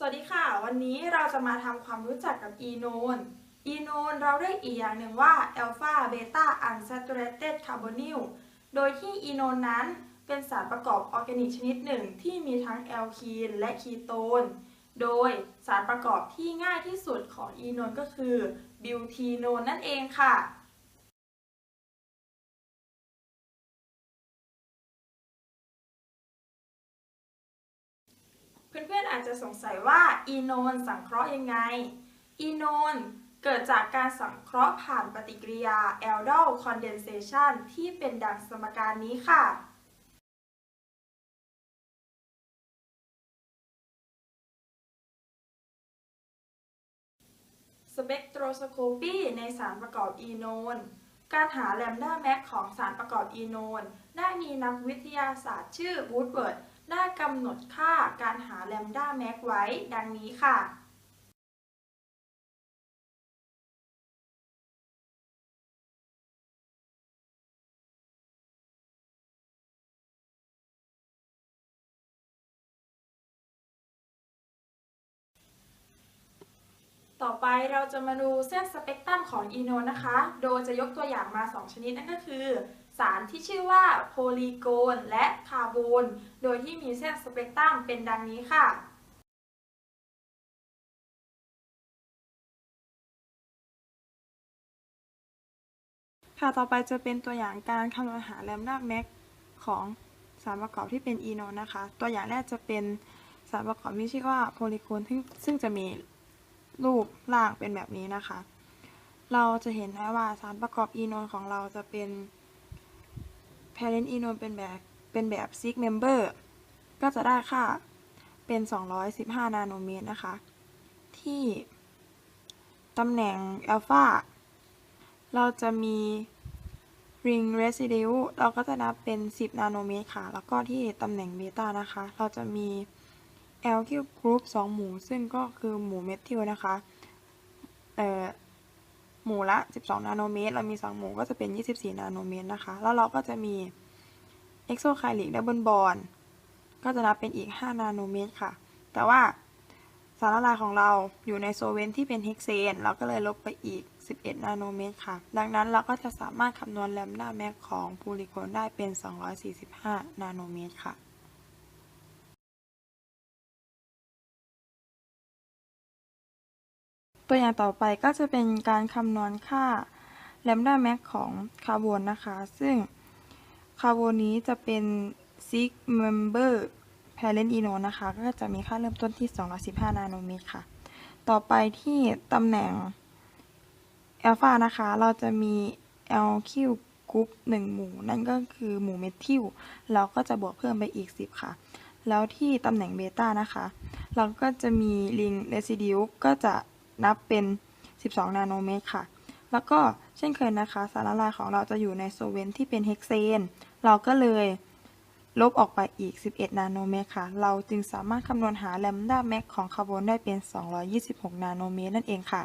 สวัสดีค่ะ วันนี้เราจะมาทำความรู้จักกับอีโนน อีโนนเราเรียกอีกอย่างหนึ่งว่า alpha beta unsaturated carbonyl โดยที่อีโนนนั้นเป็นสารประกอบออร์แกนิกชนิดหนึ่งที่มีทั้งแอลคีนและคีโตน โดยสารประกอบที่ง่ายที่สุดของอีโนนก็คือบิวทีโนนนั่นเองค่ะ เพื่อนๆอาจจะสงสัยว่าอีโนนสังเคราะห์ยังไง อีโนนเกิดจากการสังเคราะห์ผ่านปฏิกิริยา aldol condensation ที่เป็นดังสมการนี้ค่ะ สเปกโทรสโคปีในสารประกอบอีโนน การหาแลมดาแม็กของสารประกอบอีโนน ได้มีนักวิทยาศาสตร์ชื่อวูดเวิร์ด ได้กำหนดค่าการหาแลมด้าแม็กไว้ ดังนี้ค่ะต่อไปเราจะมาดูเส้นสเปกตรัมของอีโนนนะคะ โดยจะยกตัวอย่างมา 2 ชนิดนั่นก็คือ สารที่ชื่อว่าโพลีโกนและคาร์บอนโดยที่มีเส้นสเปกตรัมเป็นดังนี้ค่ะค่ะต่อไปจะเป็นตัวอย่างการคำนวณหาแลมดาแม็กของสารประกอบที่เป็นอีโนนนะคะ ตัวอย่างแรกจะเป็นสารประกอบที่ชื่อว่าโพลีโคนซึ่งซึ่งจะมีรูปร่างเป็นแบบนี้นะคะ เราจะเห็นได้ว่าสารประกอบอีโนนของเราจะเป็น parent อีโนนเป็นแบบเป็นแบบ six member ก็จะได้ค่าเป็น 215 นาโนเมตรนะคะ ที่ตำแหน่งอัลฟาเราจะมี ring residue เราก็จะนับเป็น 10 นาโนเมตรค่ะ แล้วก็ที่ตำแหน่งเบต้านะคะ เราจะมี alkyl group 2 หมู่ ซึ่งก็คือหมู่เมทิลนะคะ เอ่อ หมู่ละ 12 นาโนเมตร เรามี 2 หมู่ก็จะเป็น 24 นาโนเมตรนะคะ แล้วเราก็จะมี exocyclic double bond ก็จะนับเป็นอีก 5 นาโนเมตรค่ะ แต่ว่าสารละลายของเราอยู่ในโซเวนที่เป็นเฮกเซน เราก็เลยลบไปอีก 11 นาโนเมตรค่ะ ดังนั้นเราก็จะสามารถคำนวณแลมดาแม็กของพูลิโคนได้เป็น 245 นาโนเมตรค่ะ ตัวอย่างต่อไปก็จะเป็นการคำนวณค่าแลมดาแม็กของคาร์บอนนะคะ ซึ่งคาร์บอนนี้จะเป็น six member parent eno นะคะ ก็จะมีค่าเริ่มต้นที่ 215 นาโนเมตรค่ะ ต่อไปที่ตำแหน่งอัลฟานะคะ เราจะมี LQ กรุ๊ป1หมู่ นั่นก็คือหมู่เมทิล เราก็จะบวกเพิ่มไปอีก 10 ค่ะ แล้วที่ตำแหน่งเบต้านะคะ เราก็จะมีลิงเรซิดิวก็จะ นับเป็น 12 นาโนเมตรค่ะ แล้วก็เช่นเคยนะคะ สารละลายของเราจะอยู่ในโซเวนที่เป็นเฮกเซน เราก็เลยลบออกไปอีก 11 นาโนเมตรค่ะ เราจึงสามารถคำนวณหาแลมดาแม็กของคาร์บอนได้เป็น 226 นาโนเมตรนั่นเองค่ะ